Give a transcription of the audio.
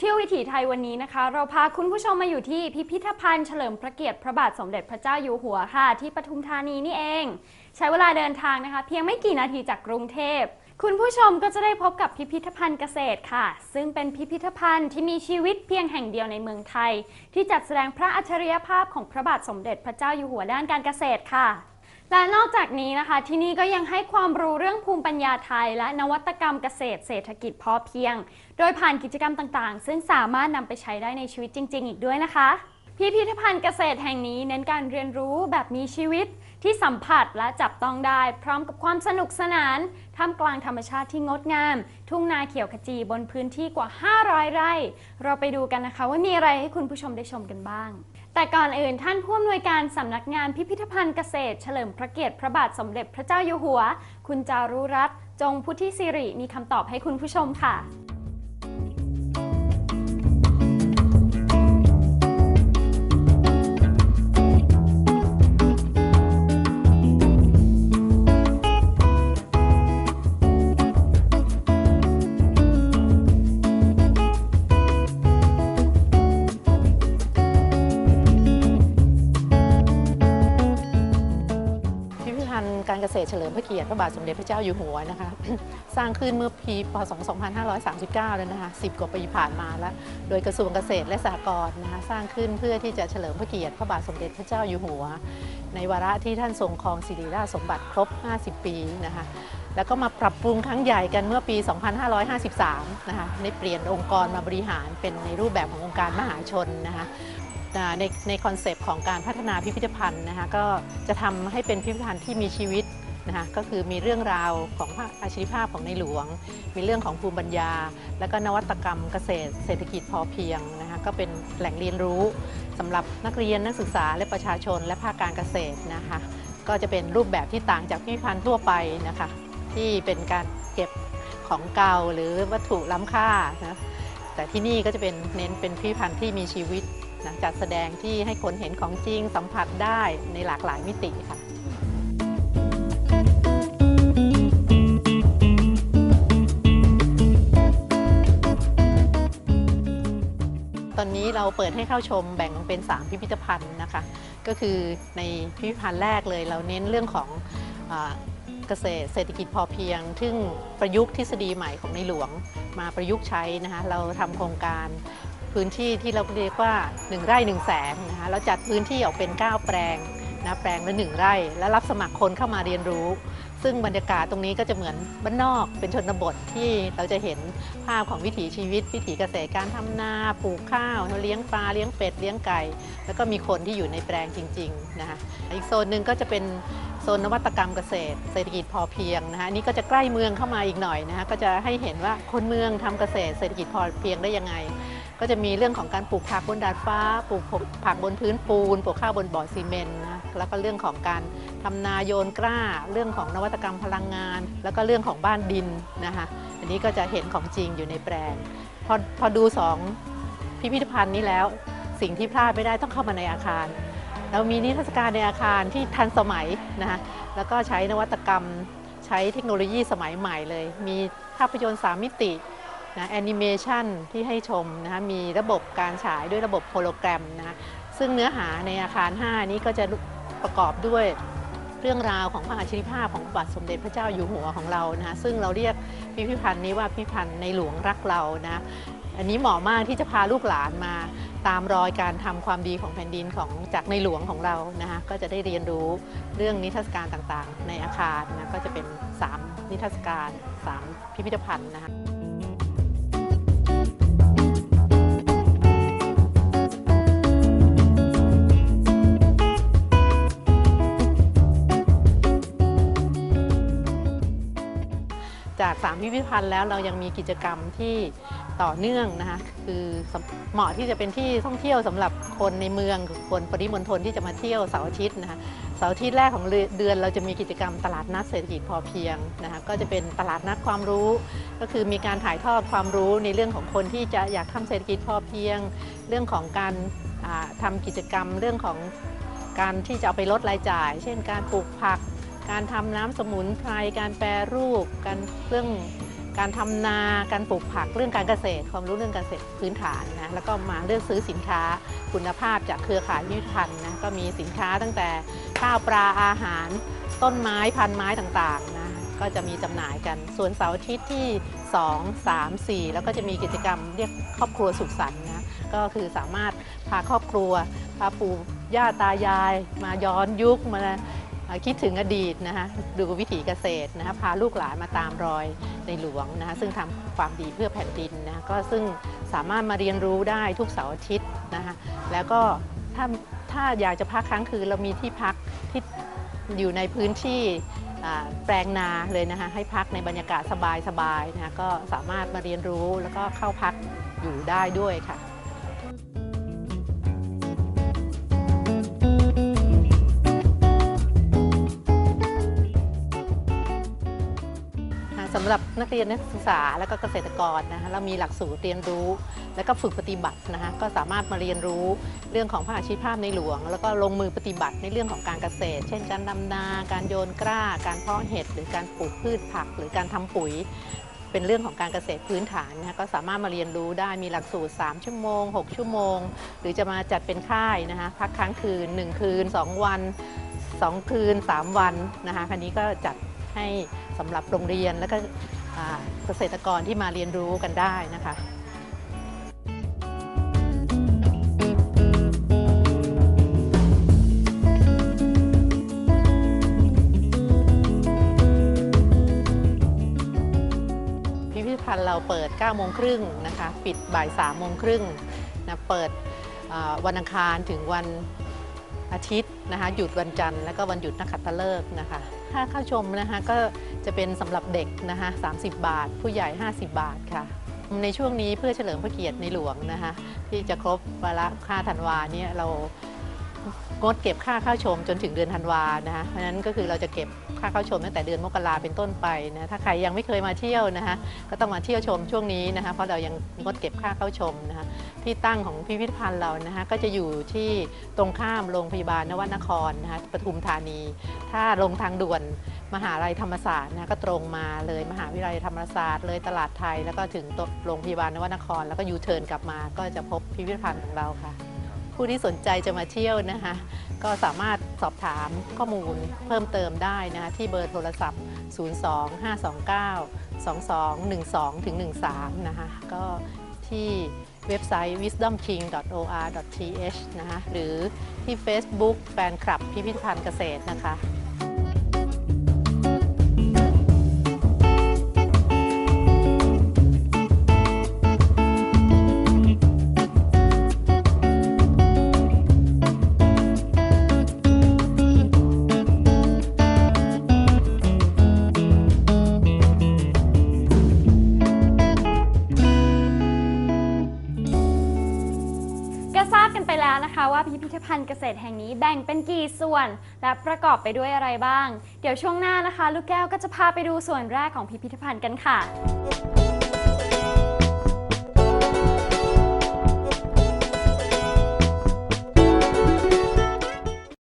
เที่ยววิถีไทยวันนี้นะคะ เราพาคุณผู้ชมมาอยู่ที่พิพิธภัณฑ์เฉลิมพระเกียรติพระบาทสมเด็จพระเจ้าอยู่หัวค่ะ ที่ปทุมธานีนี่เอง ใช้เวลาเดินทางนะคะ เพียงไม่กี่นาทีจากกรุงเทพ คุณผู้ชมก็จะได้พบกับพิพิธภัณฑ์เกษตรค่ะ ซึ่งเป็นพิพิธภัณฑ์ที่มีชีวิตเพียงแห่งเดียวในเมืองไทย ที่จัดแสดงพระอัจฉริยภาพของพระบาทสมเด็จพระเจ้าอยู่หัวด้านการเกษตรค่ะ และนอกจากนี้นะคะ ที่นี่ก็ยังให้ความรู้เรื่องภูมิปัญญาไทย และนวัตกรรมเกษตรเศรษฐกิจพอเพียง โดยผ่านกิจกรรมต่างๆ ซึ่งสามารถนำไปใช้ได้ในชีวิตจริง ๆ อีกด้วยนะคะ พิพิธภัณฑ์เกษตรแห่งนี้เน้นการเรียนรู้แบบมีชีวิตที่สัมผัสและจับต้องได้ พร้อมกับความสนุกสนานท่ามกลางธรรมชาติที่งดงาม ทุ่งนาเขียวขจีบนพื้นที่กว่า 500 ไร่ เราไปดูกันนะคะว่ามีอะไรให้คุณผู้ชมได้ชมกันบ้าง แต่ก่อนอื่นท่านผู้อำนวยการสำนักงานพิพิธภัณฑ์เกษตร เฉลิมพระเกียรติพระบาทสมเด็จพระเจ้าอยู่หัว คุณจารุรัตน์จงพุทธิสิริมีคำตอบให้คุณผู้ชมค่ะ การเกษตรเฉลิมพระเกียรติพระบาทสมเด็จพระเจ้าอยู่หัวนะคะ สร้างขึ้นเมื่อปีพศ 2539 แล้วนะคะ10 กว่าปีผ่านมาแล้ว โดยกระทรวงเกษตรและสหกรณ์นะคะสร้างขึ้นเพื่อที่จะเฉลิมพระเกียรติพระบาทสมเด็จพระเจ้าอยู่หัว ในวาระที่ท่านทรงครองสิริราชสมบัติครบ 50 ปีนะคะแล้วก็มาปรับปรุงครั้งใหญ่กันเมื่อปี 2553 นะคะ ในเปลี่ยนองค์กรมาบริหารเป็นในรูปแบบขององค์การมหาชนนะคะ ในในคอนเซปต์ของการพัฒนาพิพิธภัณฑ์นะคะก็จะทำให้เป็นพิพิธภัณฑ์ที่มีชีวิตนะคะก็คือมีเรื่องราวของพระอาชีพภาพของในหลวง มีเรื่องของภูมิปัญญา และก็นวัตกรรมเกษตร เศรษฐกิจพอเพียงนะคะก็เป็นแหล่งเรียนรู้สำหรับนักเรียนนักศึกษาและประชาชน และภาคการเกษตรนะคะก็จะเป็นรูปแบบที่ต่างจากพิพิธภัณฑ์ทั่วไปนะคะที่เป็นการเก็บของเก่าหรือวัตถุล้ำค่านะแต่ที่นี่ก็จะเป็นเน้นเป็นพิพิธภัณฑ์ที่มีชีวิต นะจัดแสดงที่ให้คนเห็นของจริงสัมผัสได้ในหลากหลายมิติค่ะตอนนี้เราเปิดให้เข้าชมแบ่งเป็น 3 พิพิธภัณฑ์นะคะ ก็คือในพิพิธภัณฑ์แรกเลย เราเน้นเรื่องของอเกษตรเศรษฐกิจพอเพียง ซึ่งประยุกต์ทฤษฎีใหม่ของในหลวงมาประยุกต์ใช้นะคะเราทำโครงการ พื้นที่ที่เราเรียกว่า 1 ไร่1แสนนะคะเราจัดพื้นที่ออกเป็น 9 แปลงนะแปลงละ1ไร่ และรับสมัครคนเข้ามาเรียนรู้ ซึ่งบรรยากาศตรงนี้ก็จะเหมือนบ้านนอกเป็นชนบทที่เราจะเห็นภาพของวิถีชีวิต วิถีเกษตรการทำนาปลูกข้าวเลี้ยงปลาเลี้ยงเป็ดเลี้ยงไก่ แล้วก็มีคนที่อยู่ในแปลงจริงๆนะคะอีกโซนหนึ่งก็จะเป็นโซนนวัตกรรมเกษตร เศรษฐกิจพอเพียงนะคะนนี่ก็จะใกล้เมืองเข้ามาอีกหน่อยนะคะก็จะให้เห็นว่าคนเมืองทำเกษตรเศรษฐกิจพอเพียงได้ยังไง ก็จะมีเรื่องของการปลูกผักบนดาดฟ้า ปลูกผักบนพื้นปูน ปลูกข้าวบนบ่อซีเมนต์นะแล้วก็เรื่องของการทำนาโยนกล้า เรื่องของนวัตกรรมพลังงาน แล้วก็เรื่องของบ้านดินนะคะอันนี้ก็จะเห็นของจริงอยู่ในแปลงพอพอดูสองพิพิธภัณฑ์นี้แล้ว สิ่งที่พลาดไม่ได้ต้องเข้ามาในอาคารเรามีนิทรรศการในอาคารที่ทันสมัยนะคะแล้วก็ใช้นวัตกรรม ใช้เทคโนโลยีสมัยใหม่เลย มีภาพยนตร์3มิติ นะแอนิเมชันที่ให้ชมนะคะมีระบบการฉายด้วยระบบโฮโลแกรมนะคะซึ่งเนื้อหาในอาคาร 5 นี้ก็จะประกอบด้วยเรื่องราวของพระอาชีพภาพของพระบาทสมเด็จพระเจ้าอยู่หัวของเรานะคะซึ่งเราเรียกพิพิธภัณฑ์นี้ว่าพิพิธภัณฑ์ในหลวงรักเรานะอันนี้เหมาะมากที่จะพาลูกหลานมาตามรอยการทำความดีของแผ่นดินของจากในหลวงของเรานะคะก็จะได้เรียนรู้เรื่องนิทรรศการต่างๆ ในอาคารนะก็จะเป็น 3 นิทรรศการ 3 พิพิธภัณฑ์นะคะ 3พิพิธภัณฑ์แล้วเรายังมีกิจกรรมที่ต่อเนื่องนะคะคือเหมาะที่จะเป็นที่ท่องเที่ยวสำหรับคนในเมืองคนปริมณฑลที่จะมาเที่ยวเสาร์อาทิตย์นะคะเสาร์อาทิตย์แรกของเดือนเราจะมีกิจกรรมตลาดนัดเศรษฐกิจพอเพียงนะคะก็จะเป็นตลาดนัดความรู้ ก็คือมีการถ่ายทอดความรู้ในเรื่องของคนที่จะอยากทำเศรษฐกิจพอเพียง เรื่องของการอ่าทำกิจกรรมเรื่องของการที่จะเอาไปลดรายจ่าย เช่นการปลูกผัก การทำน้ำสมุนไพร การแปรรูป การเรื่องการทำนา การปลูกผัก เรื่องการเกษตร ความรู้เรื่องการเกษตรพื้นฐานนะ แล้วก็มาเลือกซื้อสินค้าคุณภาพจากเครือข่ายพิพิธภัณฑ์นะ ก็มีสินค้าตั้งแต่ข้าวปลาอาหาร ต้นไม้พันไม้ต่างๆนะ ก็จะมีจำหน่ายกัน ส่วนเสาร์อาทิตย์ที่ 2 3 4 แล้วก็จะมีกิจกรรมเรียกครอบครัวสุขสันต์นะ ก็คือสามารถพาครอบครัว พาปู่ย่าตายาย มาย้อนยุคมา คิดถึงอดีตนะคะดูวิถีเกษตรนะคะพาลูกหลานมาตามรอยในหลวงนะคะซึ่งทำความดีเพื่อแผ่นดินนะก็ซึ่งสามารถมาเรียนรู้ได้ทุกเสาร์อาทิตย์นะคะแล้วก็ถ้าถ้าอยากจะพักค้างคืนเรามีที่พักที่อยู่ในพื้นที่แปลงนาเลยนะคะให้พักในบรรยากาศสบายๆนะคะก็สามารถมาเรียนรู้แล้วก็เข้าพักอยู่ได้ด้วยค่ะำหรับนักเรียนนักศึกษาและก็เกษตรกรนะคะเรามีหลักสูตรเรียนรู้ และก็ฝึกปฏิบัตินะคะก็สามารถมาเรียนรู้เรื่องของพระอาชีพภาพในหลวง แล้วก็ลงมือปฏิบัติในเรื่องของการเกษตร เช่นการดำนา การโยนกล้า การเพาะเห็ดหรือการปลูกพืชผัก หรือการทำปุ๋ย เป็นเรื่องของการเกษตรพื้นฐานนะคะก็สามารถมาเรียนรู้ได้มีหลักสูตร 3 ชั่วโมง 6 ชั่วโมง หรือจะมาจัดเป็นค่ายนะคะพักค้างคืน 1 คืน 2 วัน 2 คืน 3 วันนะคะคันนี้ก็จัด ให้สำหรับโรงเรียนและก็เกษตรกรที่มาเรียนรู้กันได้นะคะพิพิธภัณฑ์เราเปิด 9 โมงครึ่งนะคะ ปิดบ่าย 3 โมงครึ่งนะเปิดวันอังคารถึงวันอาทิตย์นะคะ หยุดวันจันทร์ และก็วันหยุดนักขัตฤกษ์นะคะ ค่าเข้าชมนะคะก็จะเป็นสำหรับเด็กนะคะ30 บาท ผู้ใหญ่ 50 บาทค่ะ ในช่วงนี้เพื่อเฉลิมพระเกียรติในหลวงนะคะที่จะครบวาระค่าธันวาเนี่ยเรางดเก็บค่าเข้าชมจนถึงเดือนธันวานะคะเพราะฉะนั้นก็คือเราจะเก็บ ค่าเข้าชมตั้งแต่เดือนมกราเป็นต้นไปนะถ้าใครยังไม่เคยมาเที่ยวนะคะก็ต้องมาเที่ยวชมช่วงนี้นะคะเพราะเรายังงดเก็บค่าเข้าชมนะคะที่ตั้งของพิพิธภัณฑ์เรานะคะก็จะอยู่ที่ตรงข้ามโรงพยาบาลนวนครนะคะปทุมธานี ถ้าลงทางด่วนมหาลัยธรรมศาสตร์นะก็ตรงมาเลยมหาวิทยาลัยธรรมศาสตร์ เลยตลาดไทย แล้วก็ถึงโรงพยาบาลนวนคร แล้วก็ยูเทิร์นกลับมาก็จะพบพิพิธภัณฑ์ของเราค่ะ ผู้ที่สนใจจะมาเที่ยวนะคะ ก็สามารถสอบถามข้อมูลเพิ่มเติมได้นะคะที่เบอร์โทรศัพท์ 02 529 2212ถึง13 นะคะก็ที่เว็บไซต์ wisdomking.or.th นะคะหรือที่ Facebook แฟนคลับพิพิธภัณฑ์เกษตรนะคะ นี้แบ่งเป็นกี่ส่วน และประกอบไปด้วยอะไรบ้าง เดี๋ยวช่วงหน้านะคะ ลูกแก้วก็จะพาไปดูส่วนแรกของพิพิธภัณฑ์กันค่ะ